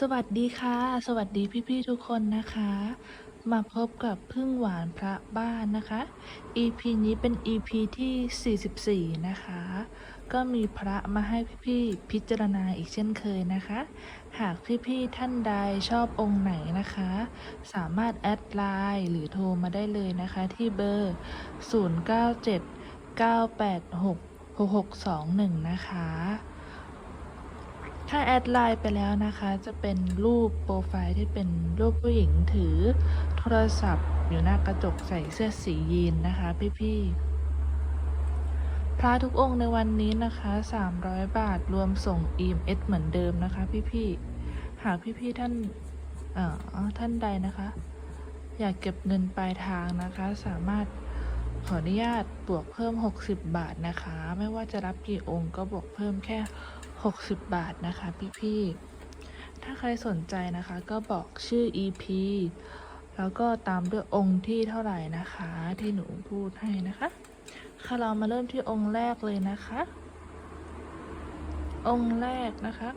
สวัสดีค่ะ สวัสดีพี่ๆทุกคนนะคะ มาพบกับพึ่งหวานพระบ้านนะคะ EP นี้เป็น EP ที่ 44 นะคะ ก็มีพระมาให้พี่ๆพิจารณาอีกเช่นเคยนะคะ หากพี่ๆท่านใดชอบองค์ไหนนะคะ สามารถแอดไลน์หรือโทรมาได้เลยนะคะที่เบอร์ 097 986 6621 นะคะ ถ้าแอดไลน์ไปแล้วนะคะ จะเป็นรูปโปรไฟล์ที่เป็นรูปผู้หญิงถือโทรศัพท์ อยู่หน้ากระจกใส่เสื้อสียีนนะคะพี่ๆพระทุกองค์ในวันนี้นะคะ 300 บาทรวมส่ง EMS เหมือนเดิมนะคะพี่ๆหากพี่ๆท่านเอ่อท่านใดนะคะ อยากเก็บเงินปลายทางนะคะ สามารถขออนุญาตบวกเพิ่ม 60 บาทนะคะ ไม่ว่าจะรับกี่องค์ก็บวกเพิ่มแค่ 60 บาทนะคะพี่ๆถ้าใครสนใจนะคะก็บอกชื่อ EP แล้วก็ตามด้วยองค์ที่เท่าไหร่นะคะ ที่หนูพูดให้นะคะ ค่ะเรามาเริ่มที่องค์แรกเลยนะคะ องค์แรกนะคะ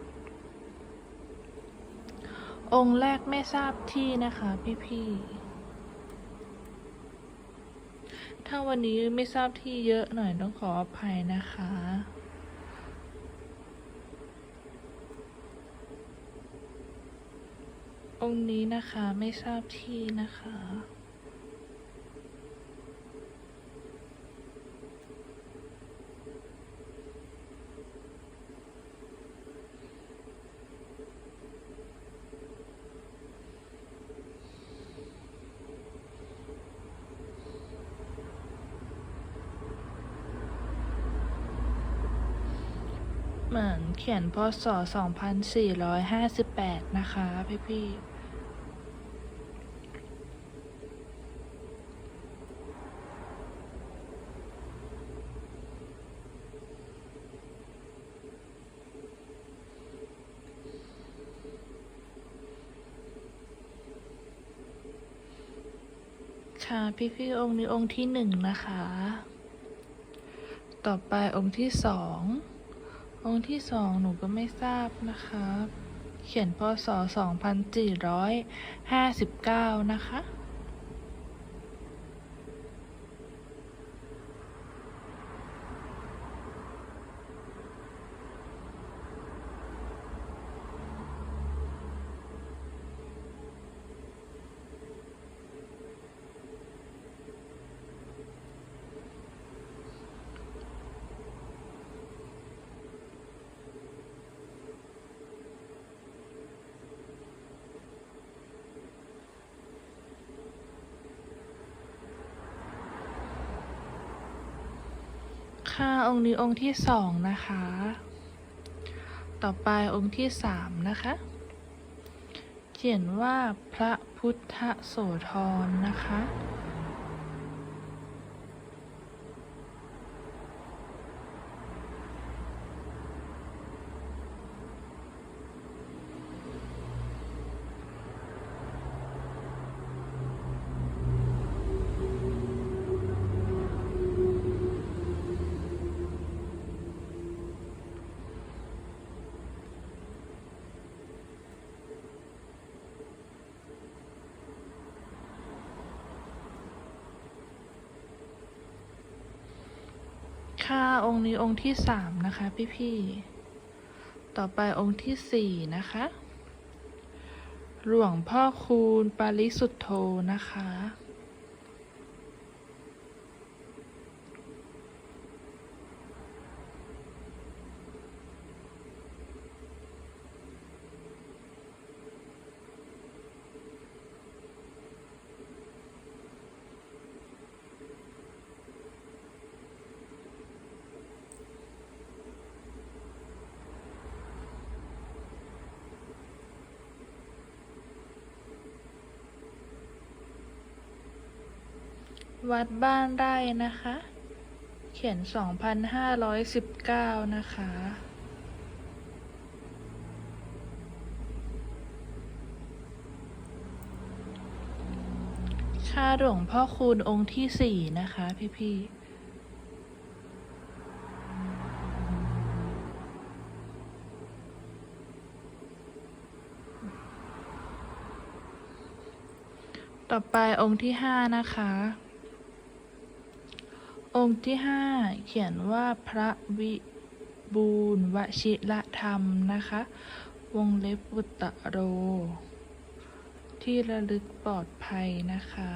องค์แรกไม่ทราบที่นะคะพี่ๆถ้าวันนี้ไม่ทราบที่เยอะหน่อยต้องขออภัยนะคะ องค์นี้นะคะไม่ทราบที่นะคะ เหมือนเขียนพศ 2458 นะคะพี่ๆ ค่ะ พี่พี่ๆองค์นี้องค์ที่หนึ่งนะคะ ต่อไปองค์ที่สององค์ที่สองหนูก็ไม่ทราบนะคะ เขียนพศสองพันสี่ร้อยห้าสิบเก้านะคะ ค่ะ องค์นี้องค์ที่สองนะคะ ต่อไปองค์ที่สามนะคะ เขียนว่าพระพุทธโสธรนะคะ ค่ะองค์นี้องค์ที่สามนะคะพี่ๆต่อไปองค์ที่สี่นะคะ หลวงพ่อคูณปาริสุทธโธนะคะ วัดบ้านไร่นะคะ เขียน 2,519 นะคะ ค่าหลวงพ่อคูณองค์ที่สี่นะคะ พี่พี่ต่อไปองค์ที่ห้านะคะ องค์ที่ห้าเขียนว่าพระวิบูลวชิระธรรมนะคะ วงเล็บบุตรโร ที่ระลึกปลอดภัยนะคะ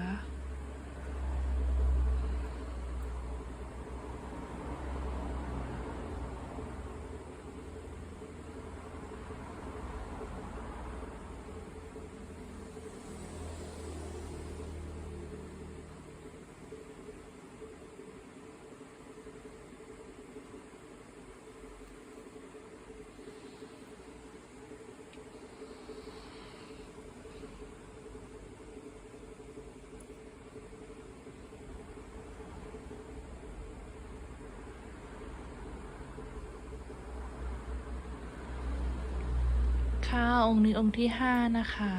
ค่ะ องค์นี้องค์ที่ห้านะคะ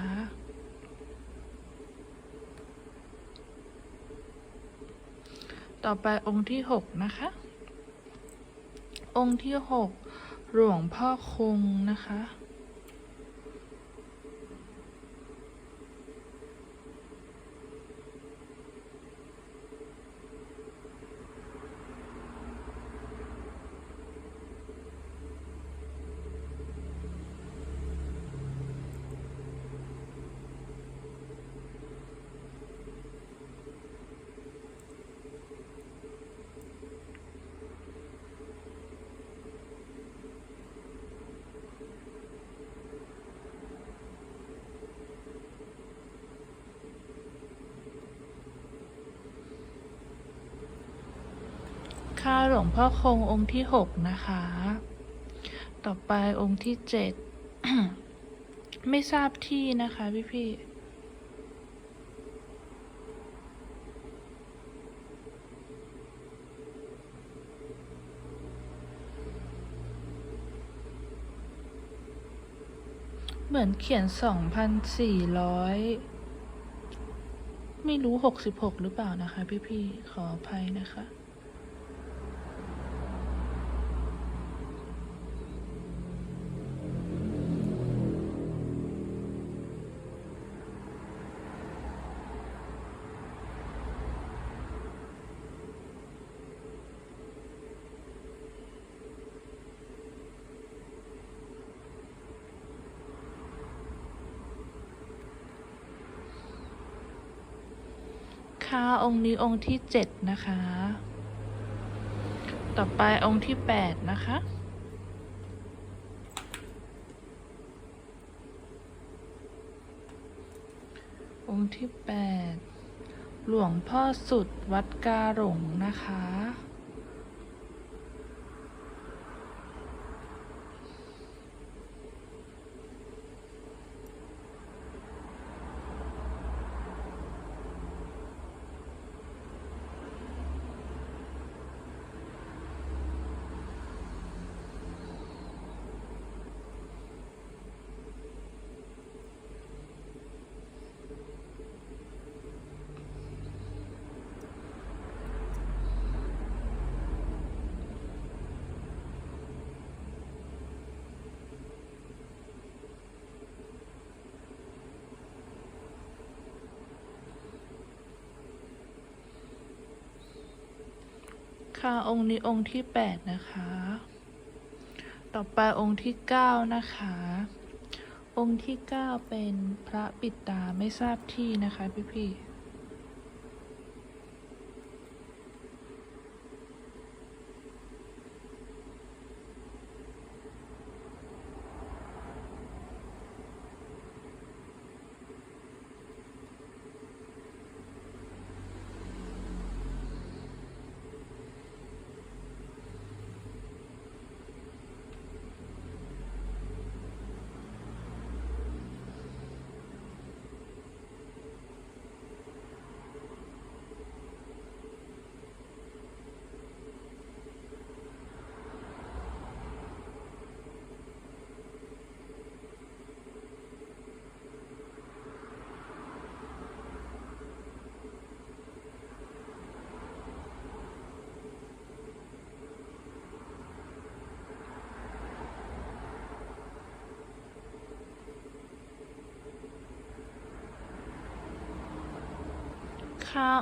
ต่อไปองค์ที่หกนะคะ องค์ที่หกหลวงพ่อคงนะคะ พ่อคงองค์ที่หกนะคะ ต่อไปองค์ที่เจ็ดไม่ทราบที่นะคะพี่พี่เหมือนเขียนสองพันสี่ร้อยไม่รู้หกสิบหกหรือเปล่านะคะพี่พี่ขออภัยนะคะ ค่ะ องค์นี้องค์ที่เจ็ดนะคะ ต่อไปองค์ที่แปดนะคะ องค์ที่แปดหลวงพ่อสุดวัดกาหลงนะคะ ค่ะองค์นี้องค์ที่แปดนะคะ ต่อไปองค์ที่เก้านะคะ องค์ที่เก้าเป็นพระปิดตาไม่ทราบที่นะคะพี่พี่ๆ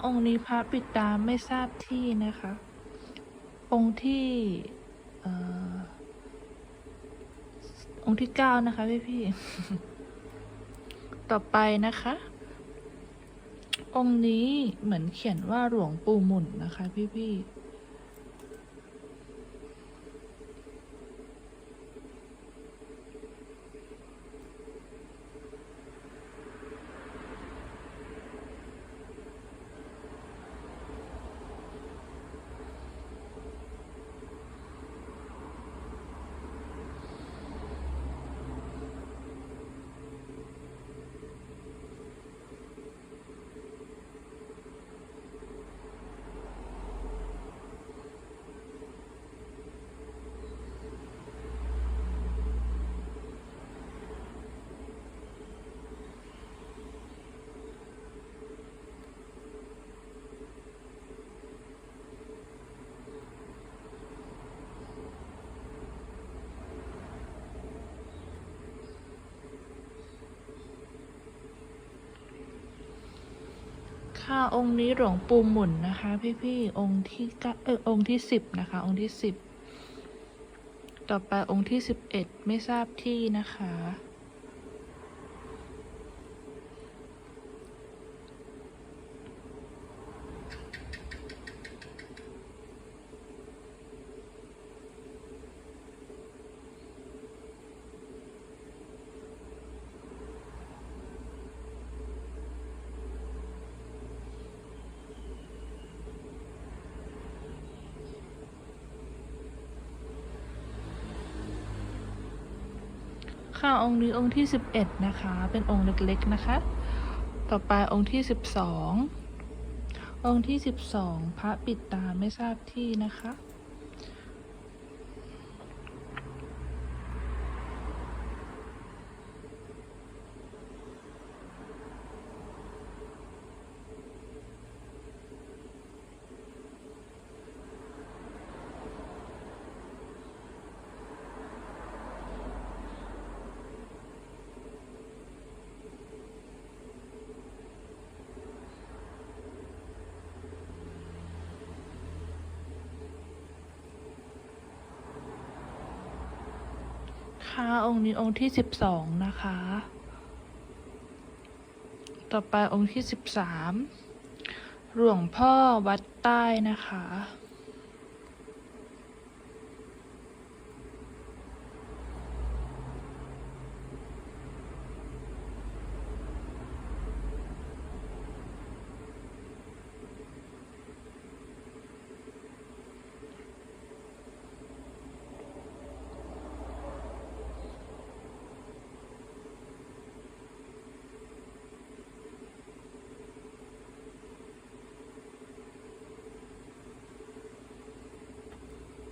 องค์นี้พระปิดตาไม่ทราบที่นะคะ องค์ที่เอ่องค์ที่เก้านะคะพี่พี่ ต่อไปนะคะ องค์นี้เหมือนเขียนว่าหลวงปู่หมุนนะคะ พี่พี่ ค่ะองค์นี้หลวงปู่หมุนนะคะ พี่ๆองค์ที่เออองค์ที่สิบนะคะ องค์ที่สิบต่อไปองค์ที่สิบเอ็ดไม่ทราบที่นะคะ ค่ะองค์นี้องค์ที่สิบเอ็ดนะคะ เป็นองค์เล็กๆนะคะ ต่อไปองค์ที่สิบสององค์ที่สิบสองพระปิดตาไม่ทราบที่นะคะ องค์นี้องค์ที่สิบสองนะคะ ต่อไปองค์ที่สิบสามหลวงพ่อวัดใต้นะคะ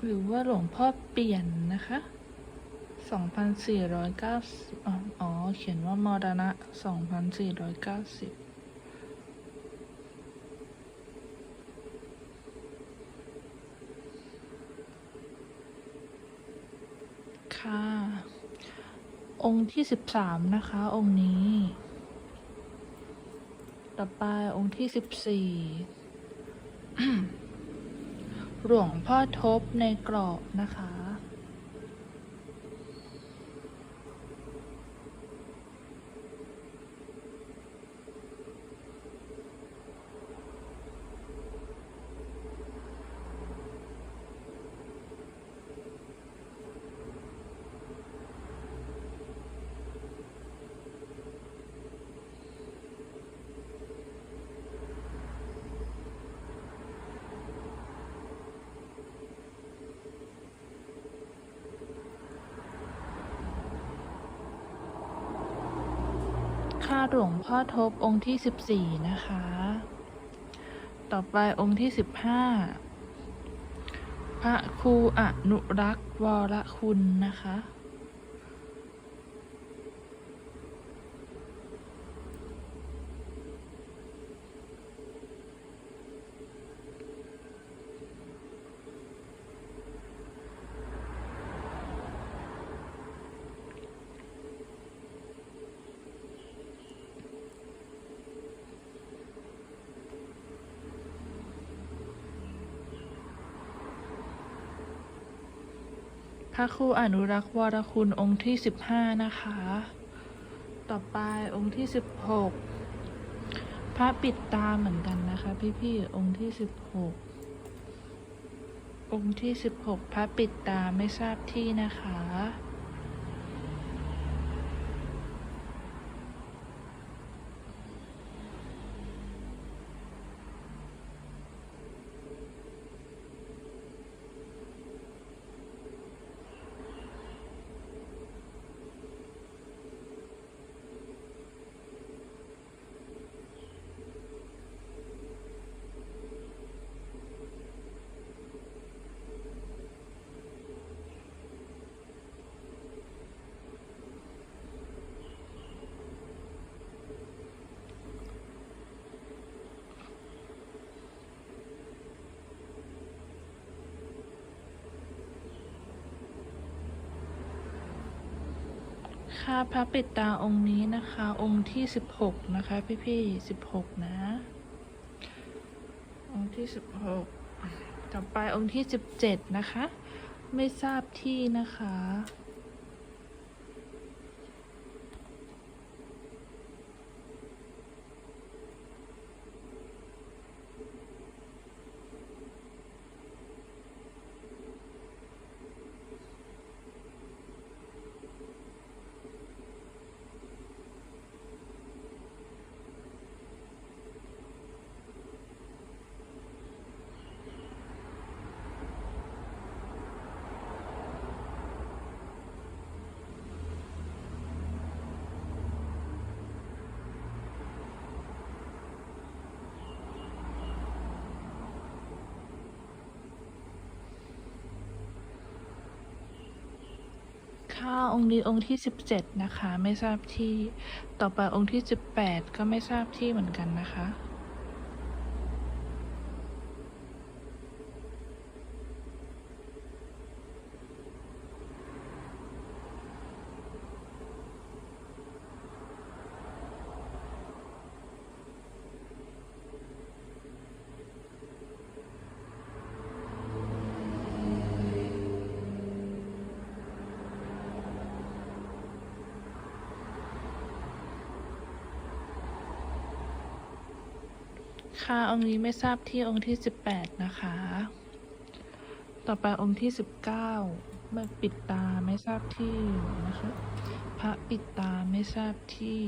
หรือว่าหลวงพ่อเปลี่ยนนะคะสองพันสี่ร้อยเก้าสิบอ๋อ เขียนว่ามรณะสองพันสี่ร้อยเก้าสิบค่ะ องค์ที่สิบสามนะคะ องค์นี้ ต่อไปองค์ที่สิบสี่ หลวงพ่อทบในกรอบนะคะ ค่า หลวงพ่อทบองค์ที่สิบสี่นะคะ ต่อไปองค์ที่สิบห้าพระครูอนุรักษ์วรคุณนะคะ พระครูอนุรักษ์วรคุณองค์ที่สิบห้านะคะ ต่อไปองค์ที่สิบหกพระปิดตาเหมือนกันนะคะ พี่ๆองค์ที่สิบหกองค์ที่สิบหกพระปิดตาไม่ทราบที่นะคะ คะพระปิดตาองค์นี้นะคะ องค์ที่สิบหกนะคะ พี่พี่สิบหกนะ องค์ที่สิบหกต่อไปองค์ที่สิบเจ็ดนะคะ ไม่ทราบที่นะคะ ค่ะองค์นี้องค์ที่สิบเจ็ดนะคะ ไม่ทราบที่ ต่อไปองค์ที่สิบแปดก็ไม่ทราบที่เหมือนกันนะคะ ค่ะองค์นี้ไม่ทราบที่องค์ที่สิบแปดนะคะ ต่อไปองค์ที่สิบเก้าเม่ปิดตาไม่ทราบที่นะคะ พระปิดตาไม่ทราบที่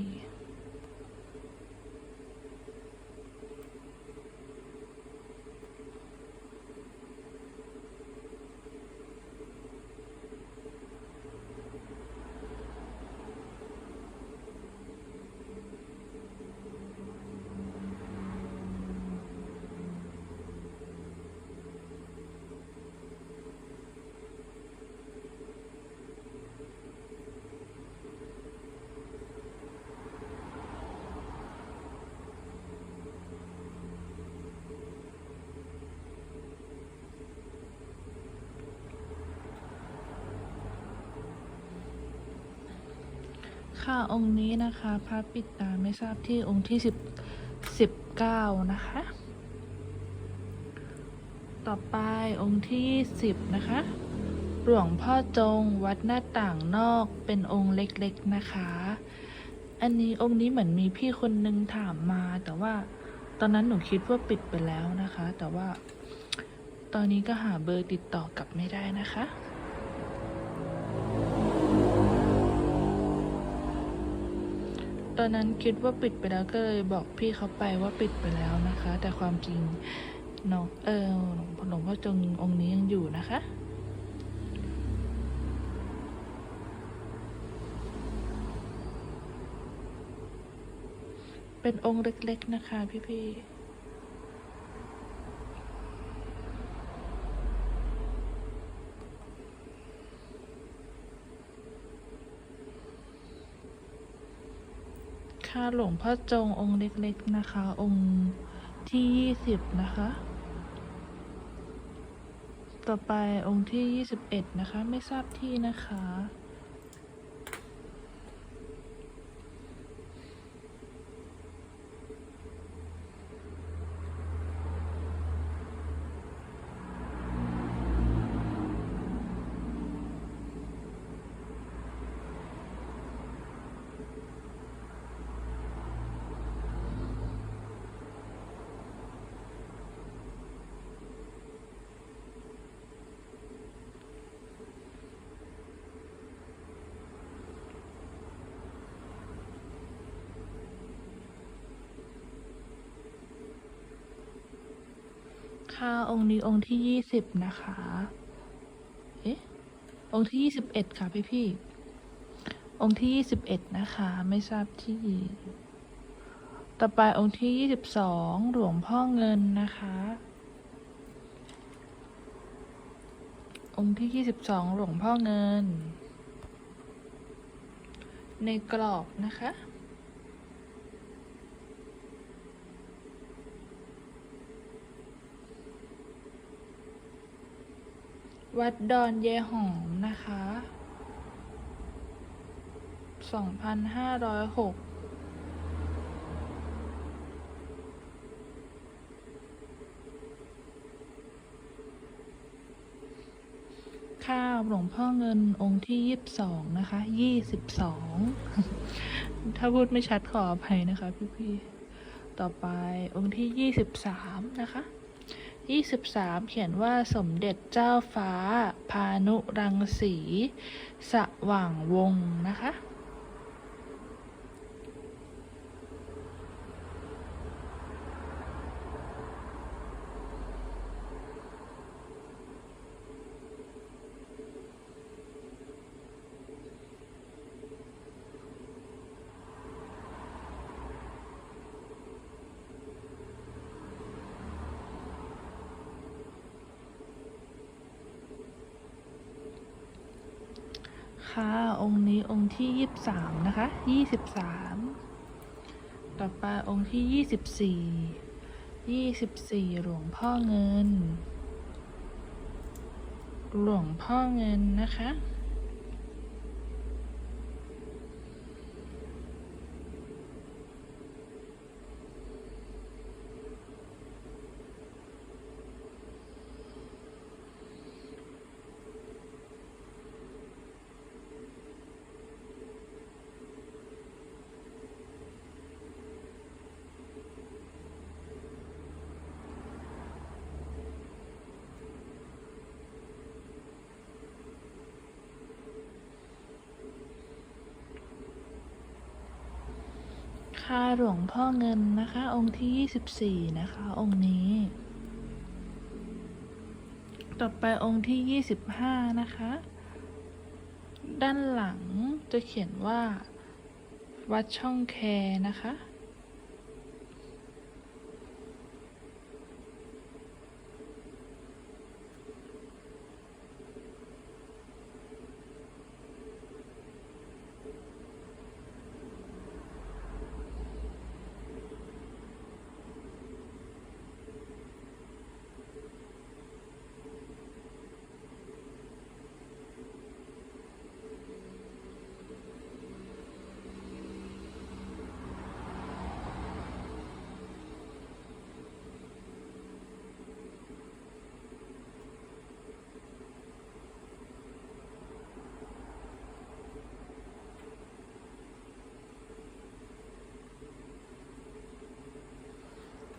ค่ะองค์นี้นะคะพระปิดตาไม่ทราบที่องค์ที่สิบสิบเก้านะคะ ต่อไปองค์ที่สิบนะคะ หลวงพ่อจงวัดหน้าต่างนอกเป็นองค์เล็กๆนะคะ อันนี้องค์นี้เหมือนมีพี่คนนึงถามมา แต่ว่าตอนนั้นหนูคิดว่าปิดไปแล้วนะคะ แต่ว่า ตอนนี้ก็หาเบอร์ติดต่อกลับไม่ได้นะคะ อนนั้นคิดว่าปิดไปแล้วก็เลยบอกพี่เขาไปว่าปิดไปแล้วนะคะ แต่ความจริงน้องเออหลวงหลวงพ่อจงองค์นี้ยังอยู่นะคะเป็นองค์เล็กๆนะคะพี่ๆ ค่ะหลวงพ่อจงองค์เล็กๆนะคะ องค์ที่ยี่สิบนะคะ ต่อไปองค์ที่ยี่สิบเอ็ดนะคะ ไม่ทราบที่นะคะ ค่ะองค์นี้องค์ที่ยี่สิบนะคะ เอ๊ะ องค์ที่ยี่สิบเอ็ดค่ะพี่พี่ องค์ที่ยี่สิบเอ็ดนะคะ ไม่ทราบที่ ต่อไปองค์ที่ยี่สิบสองหลวงพ่อเงินนะคะ องค์ที่ยี่สิบสองหลวงพ่อเงิน ในกรอบนะคะ วัดดอนเยหอมนะคะสองพันห้าร้อยหกข้าวหลวงพ่อเงินองค์ที่ยี่สิบสองนะคะยี่สิบสองถ้าพูดไม่ชัดขออภัยนะคะพี่ๆต่อไปองค์ที่ยี่สิบสามนะคะ ยี่สิบสามเขียนว่าสมเด็จเจ้าฟ้า พานุรังสี สว่างวงศ์นะคะ ค่ะองค์นี้องค์ที่ยี่สิบสามนะคะยี่สิบสามต่อไปองค์ที่ยี่สิบสี่ยี่สิบสี่หลวงพ่อเงิน หลวงพ่อเงินนะคะ ค่ะ หลวงพ่อเงินนะคะ องค์ที่ยี่สิบสี่นะคะ องค์นี้ ต่อไปองค์ที่ยี่สิบห้านะคะ ด้านหลังจะเขียนว่า วัดช่องแคนะคะ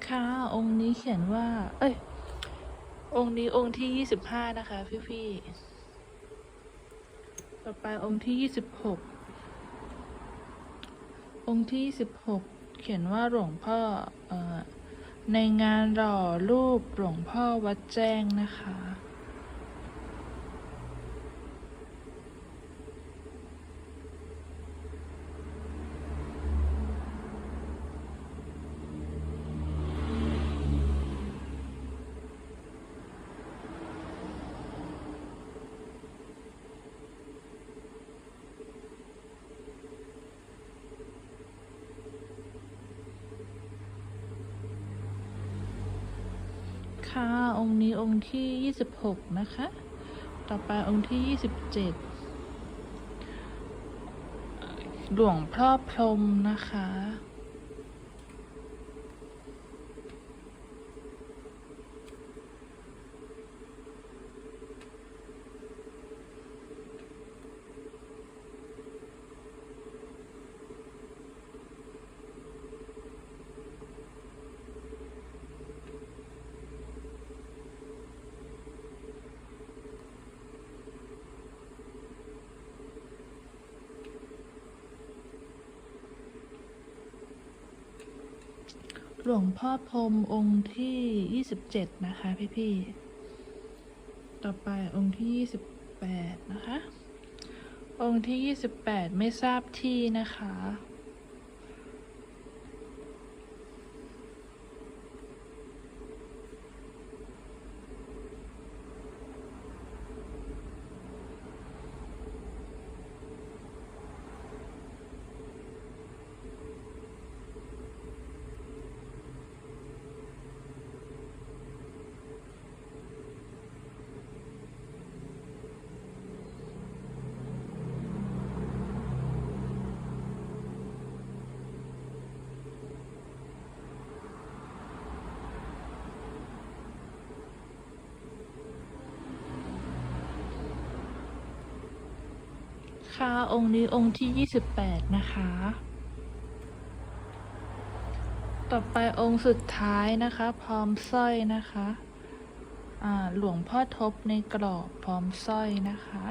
ค่ะองค์นี้เขียนว่า เอ้ย องค์นี้องค์ที่ยี่สิบห้านะคะ พี่พี่ๆต่อไปองค์ที่ยี่สิบหกองค์ที่สิบหกเขียนว่าหลวงพ่อเอ่อในงานหล่อรูปหลวงพ่อวัดแจ้งนะคะ คะ องค์นี้องค์ที่ยี่สิบหกนะคะ ต่อไปองค์ที่ยี่สิบเจ็ดหลวงพ่อพรมนะคะ หลวงพ่อพรมองค์ที่ยี่สิบเจ็ดนะคะพี่ๆ ต่อไปองค์ที่ยี่สิบแปดนะคะ องค์ที่ยี่สิบแปดไม่ทราบที่นะคะ ค่ะ องค์นี้องค์ที่ยี่สิบแปดนะคะ ต่อไปองค์สุดท้ายนะคะ พร้อมสร้อยนะคะ หลวงพ่อทบในกรอบพร้อมสร้อยนะคะ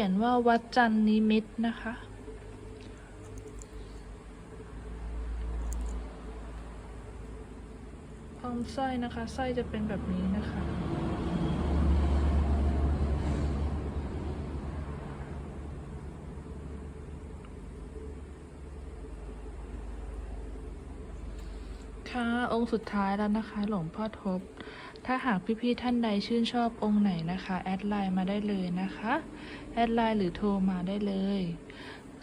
ขียนว่าวัดจันนิมิตนะคะ พร้อมสร้อยนะคะสร้อยจะเป็นแบบนี้นะคะค่ะองค์สุดท้ายแล้วนะคะ หลวงพ่อทบ ถ้าหากพี่ๆท่านใดชื่นชอบองค์ไหนนะคะ แอดไลน์มาได้เลยนะคะ แอดไลน์หรือโทรมาได้เลย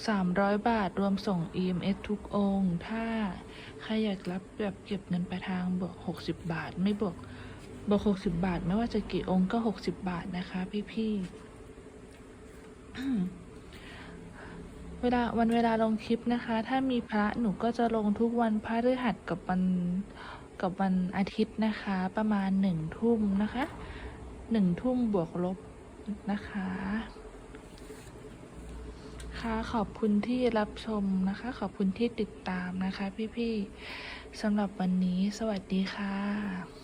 300 บาทรวมส่ง EMS ทุกองค์ ถ้าใครอยากรับแบบเก็บเงินปลายทางบวก 60 บาท ไม่บวกบวก 60 บาท ไม่ว่าจะกี่องค์ก็ 60 บาทนะคะ พี่ๆเวลาวันเวลาลงคลิปนะคะ ถ้ามีพระหนูก็จะลงทุกวันพระฤหัสกับวัน กับวันอาทิตย์นะคะ ประมาณหนึ่งทุ่มนะคะหนึ่งทุ่มบวกลบนะคะ ค่ะขอบคุณที่รับชมนะคะ ขอบคุณที่ติดตามนะคะ พี่ๆสำหรับวันนี้สวัสดีค่ะ